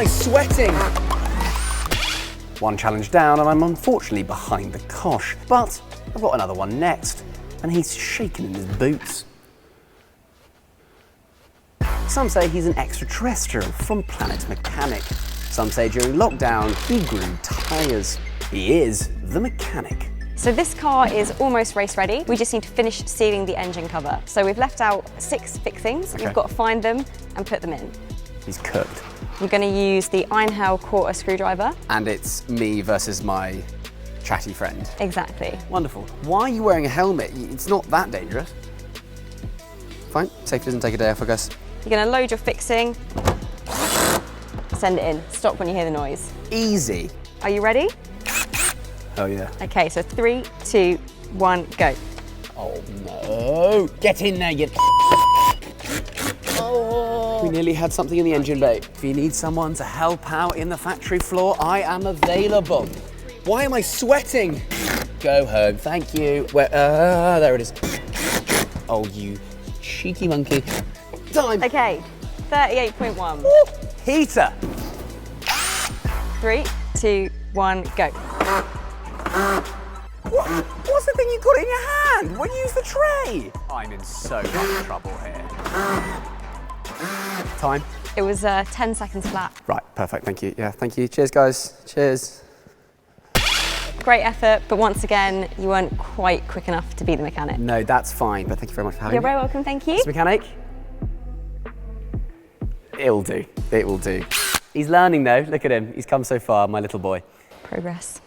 I sweating? One challenge down, and I'm unfortunately behind the cosh. But I've got another one next, and he's shaking in his boots. Some say he's an extraterrestrial from Planet Mechanic. Some say during lockdown he grew tyres. He is the mechanic. So this car is almost race ready. We just need to finish sealing the engine cover. So we've left out six fixings. Okay. We've got to find them and put them in. He's cooked. We're going to use the Einhell quarter screwdriver. And it's me versus my chatty friend. Exactly. Wonderful. Why are you wearing a helmet? It's not that dangerous. Fine. Safety doesn't take a day off, I guess. You're going to load your fixing, send it in. Stop when you hear the noise. Easy. Are you ready? Oh, yeah. Okay, so three, two, one, go. Oh, no. Get in there, you. Nearly had something in the engine bay. If you need someone to help out in the factory floor, I am available. Why am I sweating? Go home, thank you. Where? Uh, there it is. Oh, you cheeky monkey. Time. Okay, 38.1. Heater. Three, two, one, go. What? What's the thing you got in your hand? Well, use the tray. I'm in so much trouble here. Time. It was uh, 10 seconds flat. Right, perfect. Thank you. Yeah, thank you. Cheers, guys. Cheers. Great effort, but once again, you weren't quite quick enough to be the mechanic. No, that's fine. But thank you very much for having me. You're very welcome, thank you. This mechanic. It'll do. It will do. He's learning though. Look at him. He's come so far, my little boy. Progress.